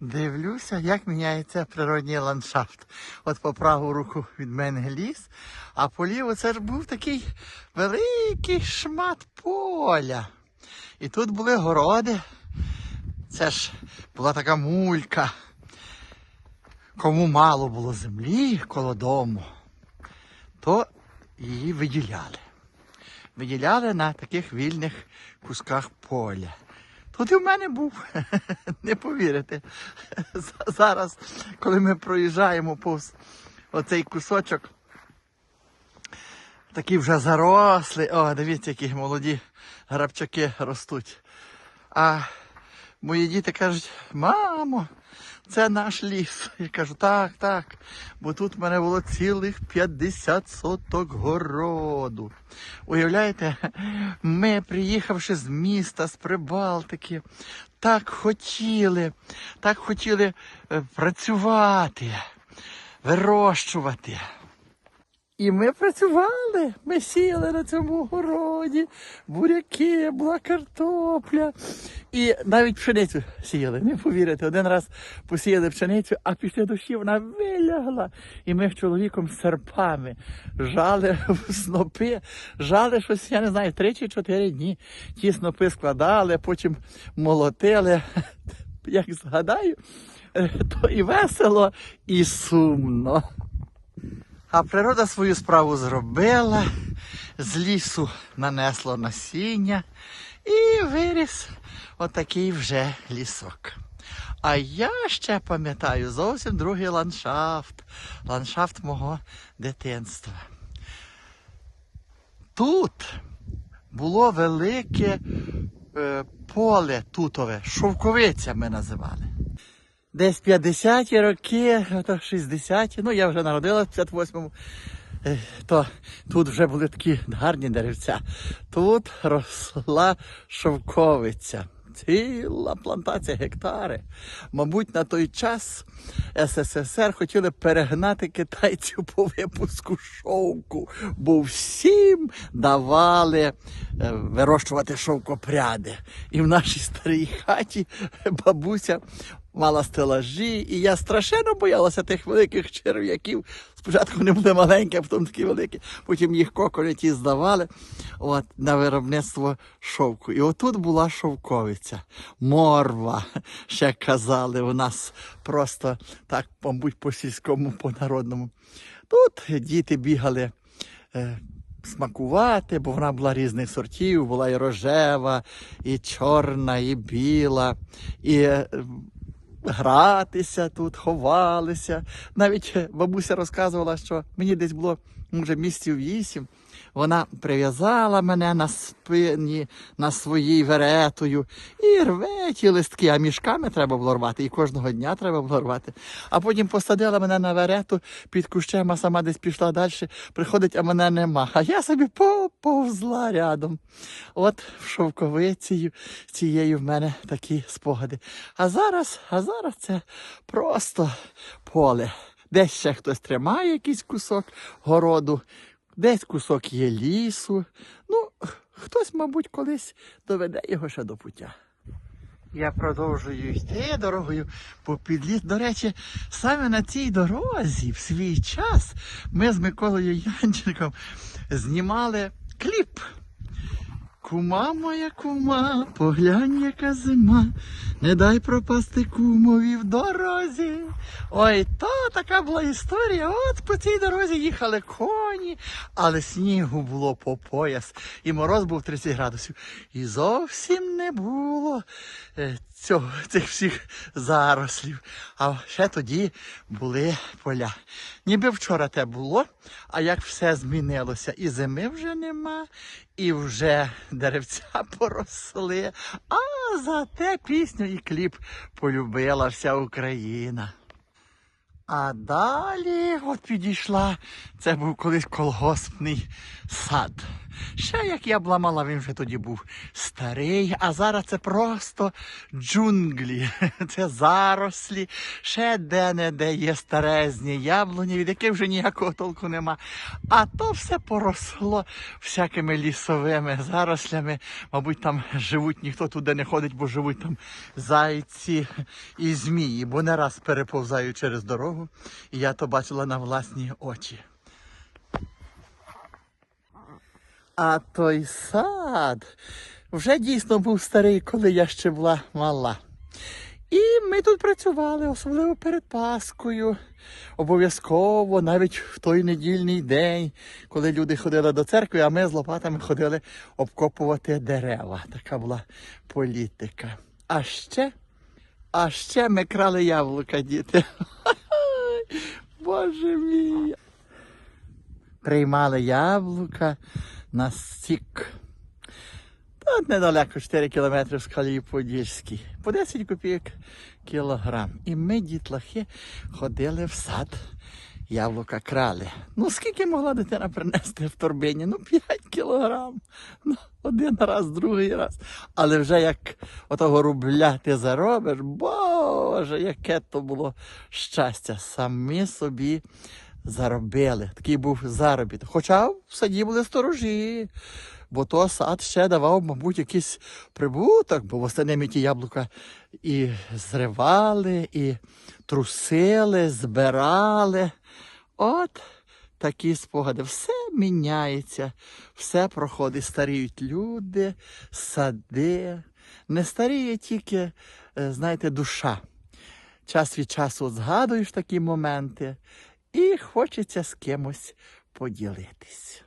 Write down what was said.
Дивлюся, як міняється природній ландшафт. От по праву руку від мене ліс, а по ліву це ж був такий великий шмат поля. І тут були городи. Це ж була така мулька. Кому мало було землі коло дому, то її виділяли. Виділяли на таких вільних кусках поля. Тут і в мене був, не повірите. Зараз, коли ми проїжджаємо повз оцей кусочок, такі вже заросли. О, дивіться, які молоді грабчаки ростуть. А мої діти кажуть, мамо, це наш ліс. Я кажу, так, так. Бо тут в мене було цілих 50 соток городу. Уявляєте, ми, приїхавши з міста, з Прибалтики, так хотіли, так хотіли е, працювати, вирощувати. І ми працювали, ми сіяли на цьому городі, буряки, була картопля. І навіть пшеницю сіяли. Не повірите, один раз посіяли пшеницю, а після дощі вона вилягла. І ми з чоловіком з серпами жали в снопи, жали щось, я не знаю, три чи чотири дні. Ті снопи складали, потім молотили. Як згадаю, то і весело, і сумно. А природа свою справу зробила, з лісу нанесло насіння і виріс отакий вже лісок. А я ще пам'ятаю зовсім другий ландшафт, ландшафт мого дитинства. Тут було велике е, поле тутове, шовковиця ми називали. Десь 50-ті роки, то 60-ті, ну я вже народилась в 58-му, е, то тут вже були такі гарні деревця. Тут росла шовковиця. Ціла плантація гектари. Мабуть, на той час СССР хотіли перегнати китайців по випуску шовку, бо всім давали е, вирощувати шовкопряди. І в нашій старій хаті бабуся мала стелажі, і я страшенно боялася тих великих черв'яків. Спочатку вони були маленькі, а потім такі великі. Потім їх коколи ті здавали от, на виробництво шовку. І отут була шовковиця, морва, ще казали у нас просто так, мабуть, по сільському, по народному. Тут діти бігали. Е, Смакувати, бо вона була різних сортів, була і рожева, і чорна, і біла, і е, гратися тут, ховалися. Навіть бабуся розказувала, що мені десь було може місяців вісім. Вона прив'язала мене на спині, на своїй веретою і рве ті листки, а мішками треба було рвати, і кожного дня треба було рвати. А потім посадила мене на верету під кущем, а сама десь пішла далі, приходить, а мене нема. А я собі поповзла рядом. От в шовковиці цією в мене такі спогади. А зараз, а зараз це просто поле. Десь ще хтось тримає якийсь кусок городу, десь кусок є лісу. Ну, хтось, мабуть, колись доведе його ще до пуття. Я продовжую йти дорогою по підліс. До речі, саме на цій дорозі в свій час ми з Миколою Янченком знімали кліп. Кума моя кума, поглянь, яка зима, не дай пропасти кумові в дорозі. Ой, то така була історія. От по цій дорозі їхали коні, але снігу було по пояс, і мороз був 30 градусів. І зовсім не було е, цього, цих всіх зарослів. А ще тоді були поля. Ніби вчора те було, а як все змінилося, і зими вже нема, і вже деревця поросли, а зате пісню і кліп полюбила вся Україна. А далі от підійшла. Це був колись колгоспний сад. Ще як я бламала, він вже тоді був старий, а зараз це просто джунглі, це зарослі, ще де-не-де є старезні яблуні, від яких вже ніякого толку нема. А то все поросло всякими лісовими зарослями. Мабуть, там живуть, ніхто туди не ходить, бо живуть там зайці і змії, бо не раз переповзаю через дорогу, і я то бачила на власні очі. А той сад вже дійсно був старий, коли я ще була мала. І ми тут працювали, особливо перед Паскою. Обов'язково, навіть в той недільний день, коли люди ходили до церкви, а ми з лопатами ходили обкопувати дерева. Така була політика. А ще, а ще ми крали яблука, діти. Боже мій. Приймали яблука на сік. Тут недалеко 4 кілометри в скалі Подільській. По 10 копійок кілограм. І ми, дітлахи, ходили в сад. Яблука крали. Ну, скільки могла дитина принести в торбині? Ну, 5 кілограм. Ну, один раз, другий раз. Але вже як отого рубля ти заробиш, боже, яке то було щастя. Самі собі заробили. Такий був заробіток. Хоча в саді були сторожі, бо то сад ще давав, мабуть, якийсь прибуток, бо восени ми ті яблука і зривали, і трусили, збирали. От такі спогади. Все міняється, все проходить. Старіють люди, сади. Не старіє тільки, е, знаєте, душа. Час від часу згадуєш такі моменти і хочеться з кимось поділитись.